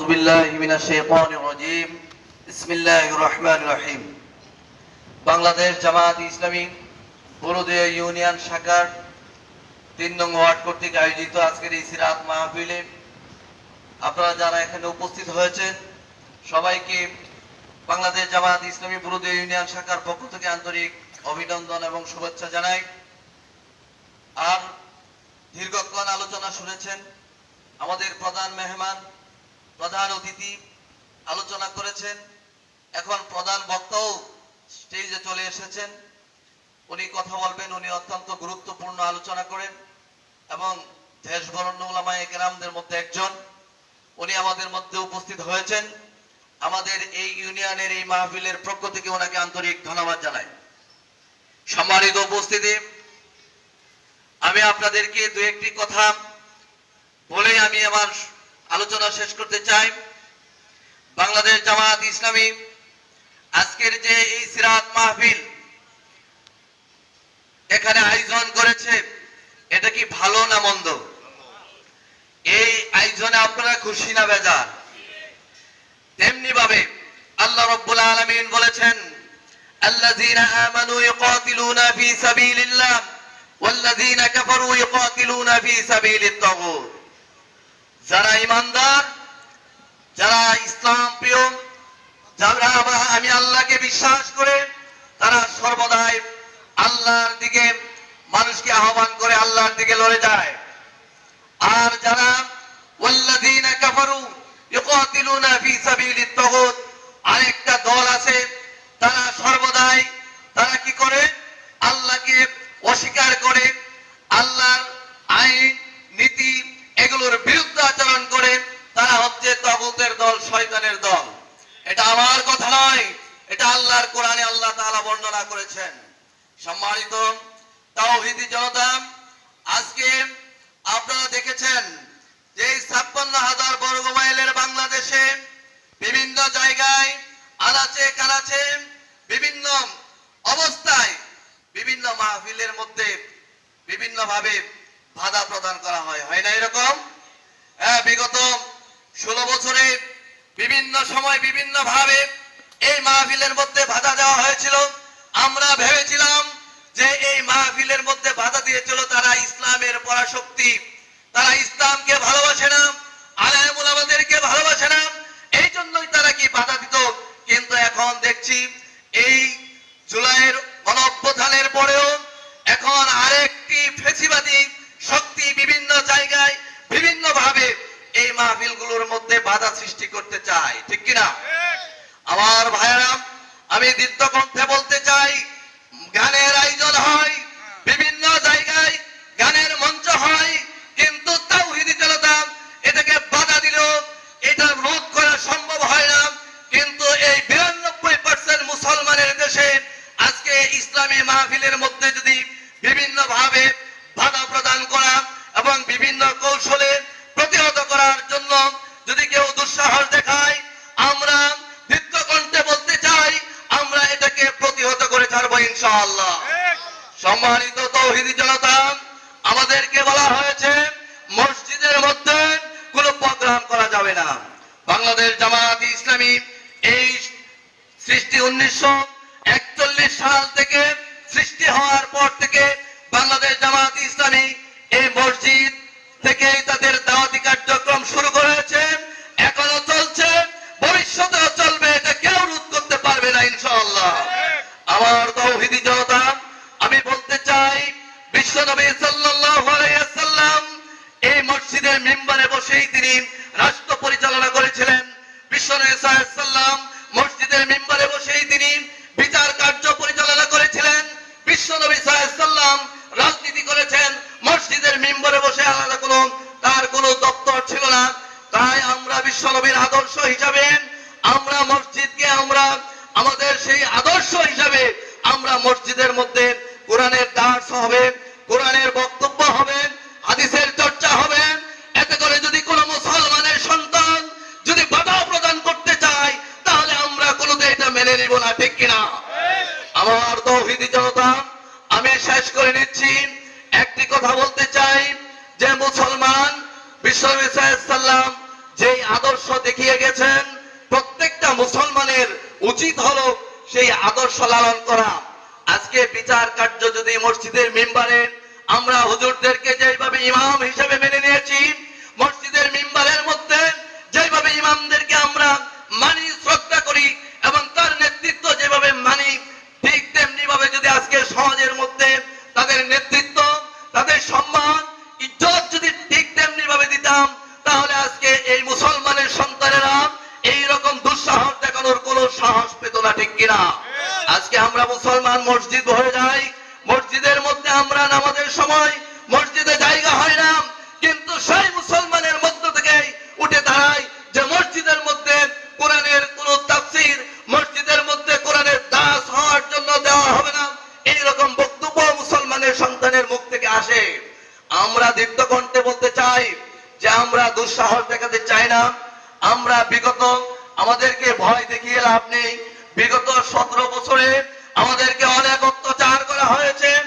أعوذ بالله من الشيطان الرجيم بسم الله الرحمن الرحيم Bangladesh Jamaat Islami Borodia union শাখার তিন নং ওয়ার্ড কর্তৃক আয়োজিত আজকের এই সিরাত মাহফিলে আপনারা যারা এখানে উপস্থিত হয়েছেন সবাইকে বাংলাদেশ জামাত ইসলামী বড়দিয়া ইউনিয়ন শাখার পক্ষ থেকে আন্তরিক অভিনন্দন এবং শুভেচ্ছা জানাই আর দীর্ঘক্ষণ আলোচনা শুনেছেন আমাদের প্রধান মেহমান প্রধান অতিথি আলোচনা করেছেন। এখন প্রধান বক্তাও স্টেজে চলে এসেছেন। উনি কথা বলবেন, উনি অত্যন্ত গুরুত্বপূর্ণ আলোচনা করেন এবং দেশ বরণ্য ওলামায়ে কেরামদের মধ্যে একজন। উনি আমাদের মধ্যে উপস্থিত হয়েছেন। আমাদের এই ইউনিয়নের, এই মাহফিলের পক্ষ থেকে ওনাকে আন্তরিক ধন্যবাদ জানাই। সম্মানিত উপস্থিতি, আমি আপনাদেরকে দু একটি কথা বলে আমি আমার আলোচনা শেষ করতে চাই। বাংলাদেশ জামাত ইসলামী আজকের যে এই সিরাত মাহফিল এখানে আয়োজন করেছে, এটা কি ভালো না মন্দ? এই আয়োজনে আপনারা খুশি না বেজার? তেমনি ভাবে আল্লাহ রব্বুল আলামিন বলেছেন, আল্লাযীনা আমানু ইউকাতিলুনা ফি সাবিলিল্লাহ, ওয়াল্লাযীনা কাফারু ইউকাতিলুনা ফি সাবিলিত তাগুত। যারা ইমানদার, যারা ইসলাম প্রিয়, যারা আমি আল্লাহকে বিশ্বাস করে তারা সর্বদাই আল্লাহর দিকে, মানুষকে আহ্বান করে আল্লাহর দিকে লড়ে যায়। আর যারা আরেকটা দল আছে, তারা সর্বদাই, তারা কি করে? আল্লাহকে অস্বীকার করে, আল্লাহর আইন, নীতি এগুলোর বিরুদ্ধে আচরণ করে তারা হচ্ছে তগুতের দল শয়তানের দল এটা আমার কথা নয়, এটা আল্লাহর কোরআনে আল্লাহ তাআলা বর্ণনা করেছেন। সম্মানিত তাওহীদি জনতা, আজকে আপনারা দেখেছেন যে ছাপ্পান্ন হাজার বর্গ মাইলের বাংলাদেশে বিভিন্ন জায়গায় আনাচে কানাচে বিভিন্ন অবস্থায় বিভিন্ন মাহফিলের মধ্যে বিভিন্ন ভাবে বাধা প্রদান করা হয়। হয় না এরকম? হ্যাঁ বিগত ষোলো বছরে বিভিন্ন সময় বিভিন্ন ভাবে এই মাহফিলের মধ্যে বাধা দেওয়া হয়েছিল। আমরা ভেবেছিলাম যে এই মাহফিলের মধ্যে বাধা দিয়েছিল তারা ইসলামের পরাশক্তি। তারা ইসলামকে ভালোবাসে না, আলেমুল আমাদেরকে ভালোবাসে না এই জন্যই তারা কি বাধা দিত। কিন্তু এখন দেখছি এই জুলাইয়ের গণঅভ্যুত্থানের পরেও এখন আরেকটি ফেসিবাদী শক্তি বিভিন্ন জায়গায় বিভিন্ন ভাবে এই মাহফিলগুলোর মধ্যে বাধা সৃষ্টি করতে চায় ঠিক কিনা? আমার ভাইয়েরা, আমি দীপ্ত কণ্ঠে বলতে চাই, গানের আয়োজন হয়, বিভিন্ন জায়গায় গানের মঞ্চ হয়, কিন্তু তাওহীদি জনতা এটাকে বাধা দিল এটা রোধ করা সম্ভব হয় না। কিন্তু এই বিরানব্বই পার্সেন্ট মুসলমানের দেশে আজকে ইসলামী মাহফিলের মধ্যে যদি বিভিন্ন ভাবে বাধা প্রদান করা এবং বিভিন্ন কৌশলে প্রতিহত করার জন্য যদি কেউ দুঃসাহস দেখায় আমরা দীপ্ত কণ্ঠে বলতে চাই আমরা এটাকে প্রতিহত করে ছাড়বো ইনশাআল্লাহ সম্মানিত তৌহিদি জনতা আমাদেরকে বলা হয়েছে, মসজিদের মধ্যে কোনো প্রোগ্রাম করা যাবে না। বাংলাদেশ জামাত ইসলামী এই সৃষ্টি উনিশশো একচল্লিশ সাল থেকে সৃষ্টি হওয়ার পর থেকে বাংলাদেশ জামাত ইসলামী এই মসজিদ থেকে তাদের দাওয়াতি কার্যক্রম শুরু করেছে। এখনও চলছে, ভবিষ্যতেও চলবে, এটা কেউ রোধ করতে পারবে না, ইনশাআল্লাহ। আমার তৌহিদি জনতা সাল্লাল্লাহু এই মসজিদের মেম্বারে বসেই তিনি রাষ্ট্র পরিচালনা করেছিলেন। বিশ্বনবী সাল্লাম মসজিদের মেম্বারে বসেই তিনি বিচার কার্য পরিচালনা করেছিলেন। বিশ্বনবী সাল্লাম রাজনীতি করেছেন। মসজিদের মেম্বারে বসে আলাদা কোনো, তার কোনো দপ্তর ছিল না। তাই আমরা বিশ্বনবীর আদর্শ হিসাবে, আমরা মসজিদকে আমরা, আমাদের সেই আদর্শ হিসাবে আমরা মসজিদের মধ্যে কোরআনের দাস হবে। কোরআনের বক্তব্য হবে, হাদিসের চর্চা হবে। এতে করে যদি কোনো মুসলমানের সন্তান যদি বাধা প্রদান করতে চায়, তাহলে আমরা কোনোদিন এটা মেনে নিব না, ঠিক কিনা? আমার তৌহিদি জনতা, আমি শেষ করে নিচ্ছি। একটি কথা বলতে চাই, যে মুসলমান সাল্লাম যেই আদর্শ দেখিয়ে গেছেন, প্রত্যেকটা মুসলমানের উচিত হলো সেই আদর্শ লালন করা। আজকে বিচার কার্য যদি মসজিদের মেম্বারে আমরা হুজুরদেরকে যেভাবে ইমাম হিসেবে মেনে নিয়েছি মসজিদের মেম্বারের মধ্যে যেভাবে ইমামদেরকে আমরা মানি শ্রদ্ধা করি এবং তার নেতৃত্ব যেভাবে মানি ঠিক তেমনি ভাবে যদি আজকে সমাজের মধ্যে তাদের নেতৃত্ব তাদের সম্মান ইজ্জত যদি ঠিক তেমনি ভাবে দিতাম তাহলে আজকে এই মুসলমানের সন্তানেরা এই রকম দুঃসাহস দেখানোর কোনো সাহস পেত না ঠিক কিনা? আজকে আমরা মুসলমান মসজিদ হয়ে যাই মসজিদের মধ্যে আমরা নামাজের সময় মসজিদে জায়গা হয় না, কিন্তু সেই মুসলমানের মধ্য থেকে উঠে দাঁড়ায় যে মসজিদের মধ্যে কোরআনের কোন তাফসির, মসজিদের মধ্যে কোরআনের দাস হওয়ার জন্য দেওয়া হবে না। এই রকম বক্তব্য মুসলমানের সন্তানের মুখ থেকে আসে। আমরা দীপ্ত কণ্ঠে বলতে চাই যে আমরা দুঃসাহস দেখাতে চাই না। আমরা বিগত আমাদেরকে ভয় দেখিয়ে লাভ নেই। বিগত সতেরো বছরে আমাদেরকে অনেক হয়েছে।